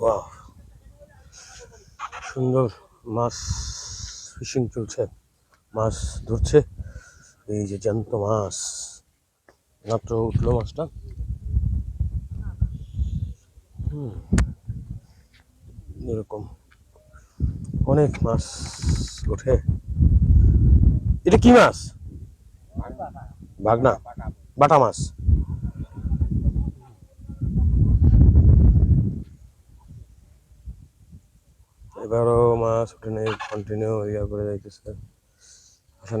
Wow সুন্দর মাছ fishing চলছে, মাছ ধরছে। এই যে জ্যান্ত মাছ। মাত্র উঠল মাছটা। হুম। এরকম অনেক মাছ ওঠে। এটা কি মাছ? বাগনা। বাটা মাছ। এবারও মাছ উঠে নেই কন্টিনিউ ইয়া করে যাইতেছে।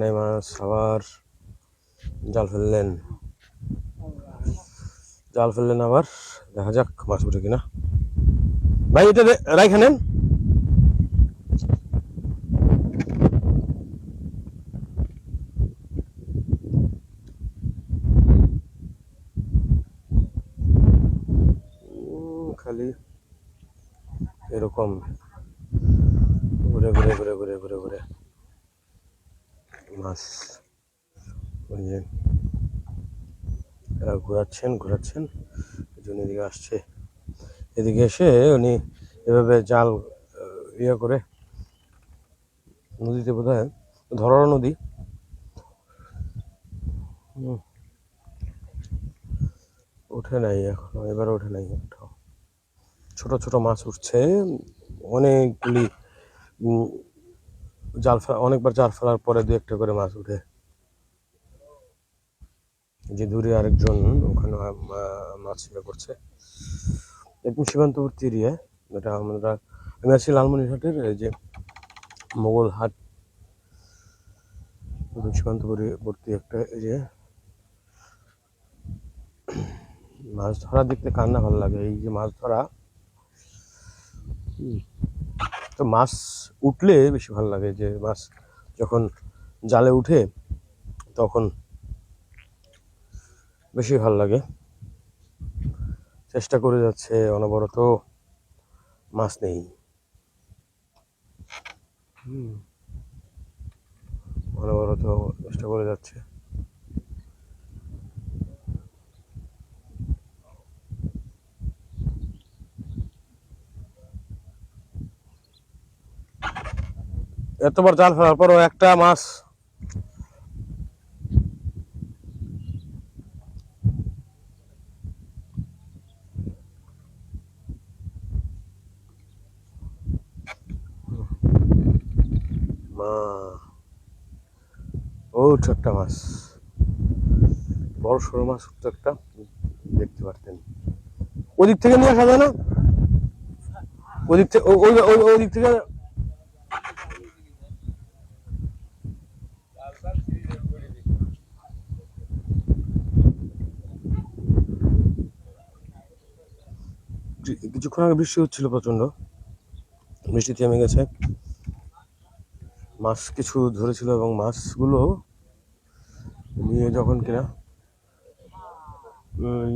নেই মাছ, আবার জাল ফেললেন। জাল ফেললেন আবার, দেখা যাক মাছ উঠে কিনা। ভাই, এটা রাইখে নেন। খালি এরকম। ঘুরে ঘুরে ঘুরে ঘুরে ঘুরে ঘুরে। মাছ, ওই এরা ঘোরাচ্ছেন ঘোরাচ্ছেন, জন্য এদিকে আসছে। এদিকে এসে উনি এভাবে জাল ইয়ে করে নদীতে বোধ হয় ধরার নদী। ওঠে নাই এখনও এবার ওঠে নাই। ছোট ছোট মাছ উঠছে। অনেকগুলি জাল ফেলা অনেকবার জাল ফেলার পরে দু একটা করে মাছ উঠে। যে দূরে আরেকজন ওখানে মাছ ইয়ে করছে একদম সীমান্তবর্তী এরিয়া। এটা আমরা আমি আছি লালমনিরহাটের, এই যে মোগল হাট। সীমান্তবর্তী একটা এরিয়া। মাছ ধরা দেখতে কান্না ভালো লাগে? এই যে মাছ ধরা তো মাছ উঠলে বেশি ভালো লাগে যে মাছ যখন জালে উঠে তখন বেশি ভালো লাগে। চেষ্টা করে যাচ্ছে, অনবরত মাছ নেই। অনবরত চেষ্টা করে যাচ্ছে। এতবার জাল ফেলার পরও একটা মাছ। ও মাছ। বড় মাছ একটা। দেখতে পারতেন। ওদিক থেকে নিয়ে আসা যায় না? ওদিক থেকে ওই ওই ওদিক থেকে কি- কিছুক্ষণ আগে বৃষ্টি হচ্ছিল প্রচণ্ড বৃষ্টি থেমে গেছে। মাছ কিছু ধরেছিল এবং মাছগুলো নিয়ে যখন কিনা, ওই